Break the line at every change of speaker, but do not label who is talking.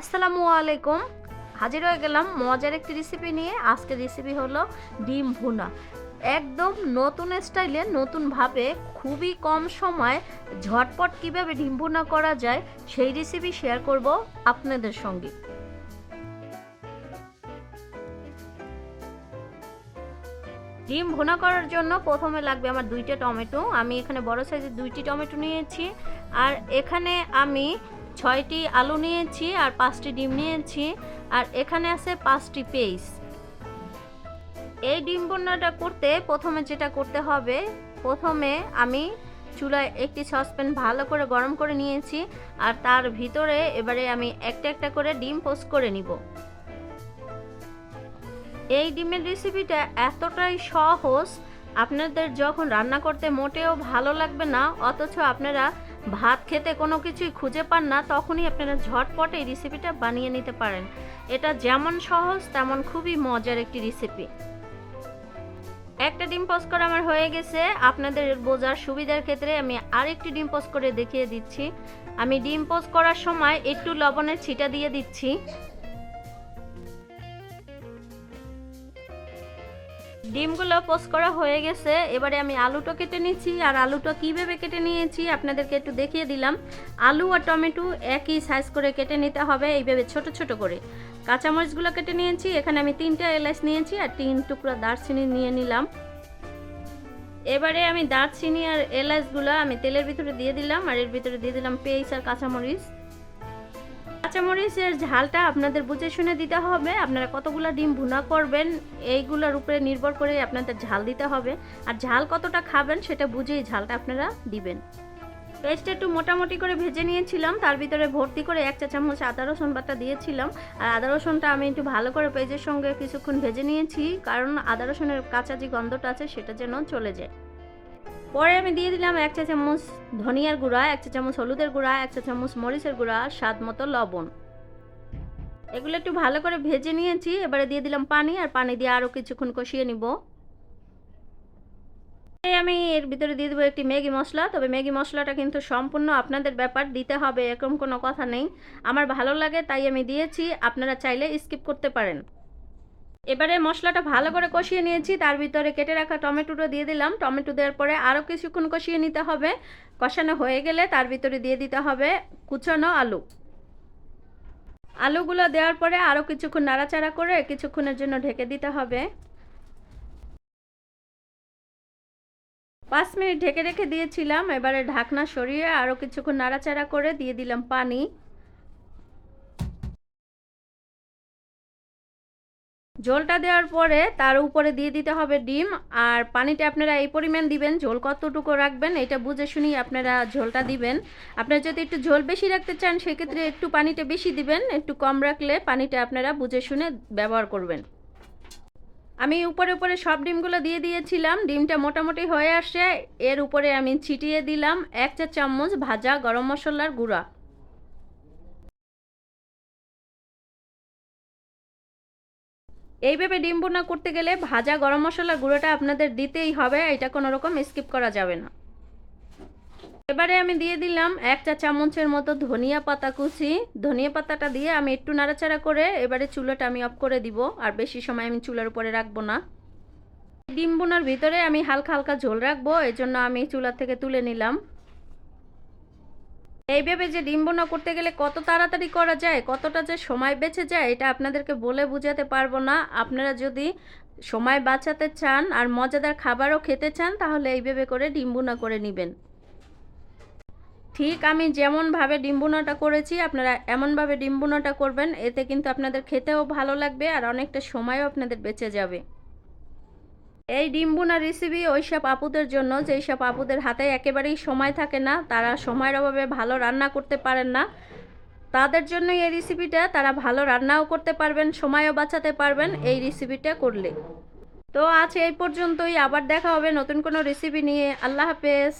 আসসালামু আলাইকুম। হাজির হয়ে গেলাম মজার একটি রেসিপি নিয়ে। আজকের রেসিপি হলো ডিম ভুনা। একদম নতুন স্টাইলে নতুনভাবে খুবই কম সময় ঝটপট কীভাবে ডিম ভুনা করা যায় সেই রেসিপি শেয়ার করব আপনাদের সঙ্গে। ডিম ভুনা করার জন্য প্রথমে লাগবে আমার দুইটা টমেটো। আমি এখানে বড় সাইজের দুইটি টমেটো নিয়েছি। আর এখানে আমি ছয়টি আলু নিয়েছি আর পাঁচটি ডিম নিয়েছি, আর এখানে আছে পাঁচটি পেস এই ডিম ভুনাটা করতে প্রথমে যেটা করতে হবে, প্রথমে আমি চুলায় একটি সসপ্যান ভালো করে গরম করে নিয়েছি, আর তার ভিতরে এবারে আমি একটা একটা করে ডিম পোস্ট করে নিব। এই ডিমের রেসিপিটা এতটাই সহজ, আপনাদের যখন রান্না করতে মোটেও ভালো লাগবে না, অথচ আপনারা ভাত খেতে কোনো কিছুই খুঁজে পান না, তখনই আপনারা ঝটপটে এই রেসিপিটা বানিয়ে নিতে পারেন। এটা যেমন সহজ, তেমন খুবই মজার একটি রেসিপি একটা ডিম পোস্ট করা আমার হয়ে গেছে। আপনাদের বোঝার সুবিধার ক্ষেত্রে আমি আরেকটি ডিম পোস্ট করে দেখিয়ে দিচ্ছি। আমি ডিম পোস্ট করার সময় একটু লবণের ছিটা দিয়ে দিচ্ছি। ডিমগুলো পোস্ট করা হয়ে গেছে। এবারে আমি আলুটা কেটে নিয়েছি আর আলুটা কীভাবে কেটে নিয়েছি আপনাদেরকে একটু দেখিয়ে দিলাম। আলু আর টমেটো একই সাইজ করে কেটে নিতে হবে, এইভাবে ছোট ছোট করে। কাঁচামরিচগুলো কেটে নিয়েছি, এখানে আমি তিনটা এলাচ নিয়েছি আর তিন টুকরো দারচিনি নিয়ে নিলাম। এবারে আমি দারচিনি আর এলাচগুলো আমি তেলের ভিতরে দিয়ে দিলাম, আর এর ভিতরে দিয়ে দিলাম পেঁয়াজ আর কাঁচামরিচ। কাঁচামরিচের ঝালটা আপনাদের বুঝে শুনে দিতে হবে। আপনারা কতগুলো ডিম ভুনা করবেন, এইগুলোর উপরে নির্ভর করে আপনাদের ঝাল দিতে হবে। আর ঝাল কতটা খাবেন সেটা বুঝেই ঝালটা আপনারা দিবেন। পেস্টটা একটু মোটামুটি করে ভেজে নিয়েছিলাম, তার ভিতরে ভর্তি করে এক চা চামচ আদা, রসুন বাটা দিয়েছিলাম। আর আদা, রসুনটা আমি একটু ভালো করে পেঁয়াজের সঙ্গে কিছুক্ষণ ভেজে নিয়েছি, কারণ আদা, রসুনের কাঁচা যে গন্ধটা আছে সেটা যেন চলে যায়। পরে আমি দিয়ে দিলাম এক চা চামচ ধনিয়ার গুঁড়া, এক চা চামচ হলুদের গুঁড়া, এক চা চামচ মরিচের গুঁড়া, স্বাদ মতো লবণ। এগুলো একটু ভালো করে ভেজে নিয়েছি, এবারে দিয়ে দিলাম পানি আর পানি দিয়ে আরও কিছুক্ষণ কষিয়ে নিব। আমি এর ভিতরে দিয়ে দেবো একটি ম্যাগি মশলা, তবে ম্যাগি মশলাটা কিন্তু সম্পূর্ণ আপনাদের ব্যাপার, দিতে হবে, এরকম কোনো কথা নেই। আমার ভালো লাগে, তাই আমি দিয়েছি, আপনারা চাইলে স্কিপ করতে পারেন। এবারে মশলাটা ভালো করে কষিয়ে নিয়েছি। তার ভিতরে কেটে রাখা টমেটোটা দিয়ে দিলাম। টমেটো দেওয়ার পরে আরও কিছুক্ষণ কষিয়ে নিতে হবে। কষানো হয়ে গেলে তার ভিতরে দিয়ে দিতে হবে কুচানো আলু। আলুগুলো দেওয়ার পরে আরও কিছুক্ষণ নাড়াচাড়া করে কিছুক্ষণের জন্য ঢেকে দিতে হবে। পাঁচ মিনিট ঢেকে রেখে দিয়েছিলাম। এবারে ঢাকনা সরিয়ে আরও কিছুক্ষণ নাড়াচাড়া করে দিয়ে দিলাম পানি। ঝোলটা দেওয়ার পরে তার উপরে দিয়ে দিতে হবে ডিম, আর পানিটা আপনারা এই পরিমাণ দিবেন। ঝোল কতটুকু রাখবেন এটা বুঝে শুনেই আপনারা ঝোলটা দিবেন। আপনারা যদি একটু ঝোল বেশি রাখতে চান, সেক্ষেত্রে একটু পানিটা বেশি দিবেন, একটু কম রাখলে পানিটা আপনারা বুঝে শুনে ব্যবহার করবেন। আমি উপরে উপরে সব ডিমগুলো দিয়ে দিয়েছিলাম, ডিমটা মোটামুটি হয়ে আসে এর উপরে আমি ছিটিয়ে দিলাম এক চা চামচ ভাজা গরম মশলার গুঁড়া। এইভাবে ডিম বোনা করতে গেলে ভাজা গরম মশলার গুঁড়োটা আপনাদের দিতেই হবে, এটা কোনো রকম স্কিপ করা যাবে না। এবারে আমি দিয়ে দিলাম এক চা চামচের মতো ধনিয়া পাতা কুচি। ধনিয়া পাতাটা দিয়ে আমি একটু নাড়াচাড়া করে এবারে চুলাটা আমি অফ করে দিব, আর বেশি সময় আমি চুলার উপরে রাখব না। ডিম বোনার ভিতরে আমি হালকা হালকা ঝোল রাখব এই জন্য আমি চুলার থেকে তুলে নিলাম। এইভাবে যে ডিম বোনা করতে গেলে কত তাড়াতাড়ি করা যায়, কতটা যে সময় বেঁচে যায়, এটা আপনাদেরকে বলে বোঝাতে পারব না। আপনারা যদি সময় বাঁচাতে চান আর মজাদার খাবারও খেতে চান, তাহলে এইভাবে করে ডিম বোনা করে নেবেন। ঠিক আমি যেমনভাবে ডিম বোনাটা করেছি, আপনারা এমনভাবে ডিম বোনাটা করবেন, এতে কিন্তু আপনাদের খেতেও ভালো লাগবে আর অনেকটা সময়ও আপনাদের বেঁচে যাবে। এই ডিম্বুনা বোনা রেসিপি ওই সব আপুদের জন্য যেই সব আপুদের হাতে একেবারেই সময় থাকে না, তারা সময়ের অভাবে ভালো রান্না করতে পারেন না, তাদের জন্য এই রেসিপিটা তারা ভালো রান্নাও করতে পারবেন, সময়ও বাঁচাতে পারবেন এই রেসিপিটা করলে। তো আজ এই পর্যন্তই, আবার দেখা হবে নতুন কোনো রেসিপি নিয়ে। আল্লাহ হাফেজ।